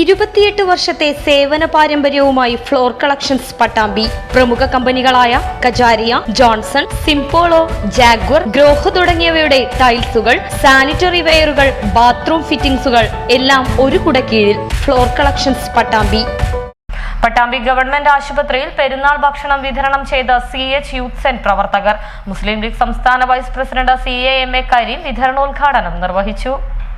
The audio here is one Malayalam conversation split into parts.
ഇരുപത്തിയെട്ട് വർഷത്തെ സേവന പാരമ്പര്യവുമായി ഫ്ലോർ കളക്ഷൻസ് പട്ടാമ്പി. പ്രമുഖ കമ്പനികളായ Kajaria Johnson Simpolo Jaguar Grohe തുടങ്ങിയവയുടെ ടൈൽസുകൾ സാനിറ്ററി വെയറുകൾ ബാത്റൂം ഫിറ്റിംഗ്സുകൾ എല്ലാം ഒരു കുടക്കീഴിൽ floor collections Pattambi. Pattambi government ആശുപത്രിയിൽ പെരുന്നാൾ ഭക്ഷണം വിതരണം ചെയ്ത സി എച്ച് യൂത്ത് സെൻ പ്രവർത്തകർ മുസ്ലിം ലീഗ് സംസ്ഥാന vice president C A M A Karim വിതരണോദ്ഘാടനം നിർവഹിച്ചു.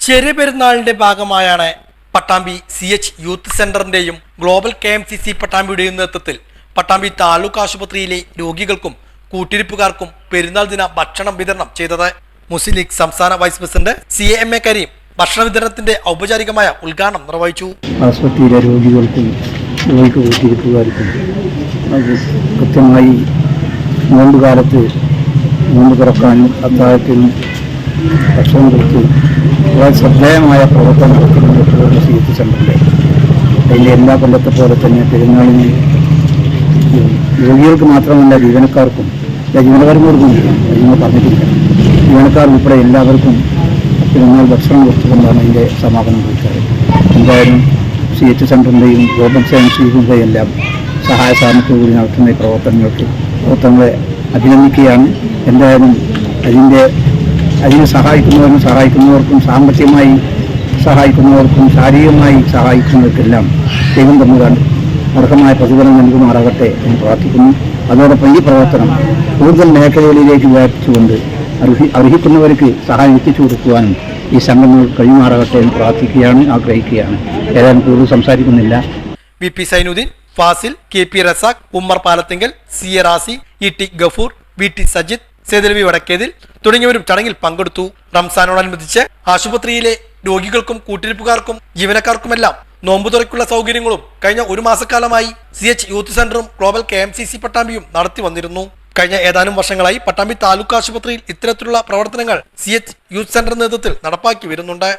ചെറിയ പെരുന്നാളിന്റെ ഭാഗമായാണ് Pattambi C H youth സെന്ററിന്റെയും global K M C C പട്ടാമ്പിയുടെയും നേതൃത്വത്തിൽ പട്ടാമ്പി താലൂക്ക് ആശുപത്രിയിലെ രോഗികൾക്കും കൂട്ടിരിപ്പുകാർക്കും പെരുന്നാൾ ദിന ഭക്ഷണം വിതരണം ചെയ്തത്. മുസ്ലിം ലീഗ് സംസ്ഥാന vice president C M A Karim ഭക്ഷണ വിതരണത്തിന്റെ ഔപചാരികമായ ഉദ്ഘാടനം നിർവഹിച്ചു. ആശുപത്രിയിലെ രോഗികൾക്കും കൂട്ടിരിപ്പുകാർക്കും കൃത്യമായി നോമ്പ് കാലത്ത് നോമ്പ് തുറക്കാനും അത്താഴത്തിനും ഭക്ഷണം കൊടുത്തു വളരെ ശ്രദ്ധേയമായ പ്രവർത്തനം നടത്തുന്നുണ്ട് സീറ്റ് സെന്ററിൽ അതിന്റെ എല്ലാ കൊല്ലത്തെ പോലെ തന്നെ പെരുന്നാളിന് രോഗികൾക്ക് മാത്രമല്ല ജീവനക്കാർക്കും ജീവനക്കാർക്കും നിങ്ങൾ പറഞ്ഞിട്ടില്ല. ജീവനക്കാർ ഉൾപ്പെടെ എല്ലാവർക്കും പെരുന്നാൾ ഭക്ഷണം കൊടുത്തുകൊണ്ടാണ് അതിന്റെ സമാപനം കുറിച്ചത്. എന്തായാലും സി എച്ച് സെന്ററിന്റെയും ഗ്ലോബൽ സയൻസ് ലീഗിന്റെയും എല്ലാം സഹായ സഹകരണത്തോടുകൂടി നടത്തുന്ന ഈ പ്രവർത്തനങ്ങൾക്ക് പ്രവർത്തനങ്ങളെ അഭിനന്ദിക്കുകയാണ്. എന്തായാലും അതിന്റെ അതിനെ സഹായിക്കുന്നവരും സഹായിക്കുന്നവർക്കും സാമ്പത്തികമായി സഹായിക്കുന്നവർക്കും ശാരീരികമായി സഹായിക്കുന്നവർക്കെല്ലാം ദൈവം തന്നുകാണ്ട് അർഹമായ പ്രതിഫലം നൽകുമാറാകട്ടെ എന്ന് പ്രാർത്ഥിക്കുന്നു. അതോടൊപ്പം ഈ പ്രവർത്തനം കൂടുതൽ മേഖലകളിലേക്ക് വ്യാപിച്ചുകൊണ്ട് അർഹി അർഹിക്കുന്നവർക്ക് സഹായം എത്തിച്ചു കൊടുക്കുവാനും ഈ സംഘങ്ങൾ കഴിയുമാറാകട്ടെ എന്ന് പ്രാർത്ഥിക്കുകയാണ് ആഗ്രഹിക്കുകയാണ്. ഏതായാലും കൂടുതൽ സംസാരിക്കുന്നില്ല. V P Zainuddin Fazil K P Razak Ummer Palathingal C A Razi E T Gafoor V T Sajith Sethalavi Vadakkethil തുടങ്ങിയവരും ചടങ്ങിൽ പങ്കെടുത്തു. റംസാനോടനുബന്ധിച്ച് ആശുപത്രിയിലെ രോഗികൾക്കും കൂട്ടിരിപ്പുകാർക്കും ജീവനക്കാർക്കുമെല്ലാം നോമ്പു തുറയ്ക്കുള്ള സൗകര്യങ്ങളും കഴിഞ്ഞ ഒരു മാസക്കാലമായി സി എച്ച് യൂത്ത് സെന്ററും global K M C C പട്ടാമ്പിയും നടത്തി വന്നിരുന്നു. കഴിഞ്ഞ ഏതാനും വർഷങ്ങളായി പട്ടാമ്പി താലൂക്ക് ആശുപത്രിയിൽ ഇത്തരത്തിലുള്ള പ്രവർത്തനങ്ങൾ സി എച്ച് യൂത്ത് സെന്റർ നേതൃത്വത്തിൽ നടപ്പാക്കി വരുന്നുണ്ട്.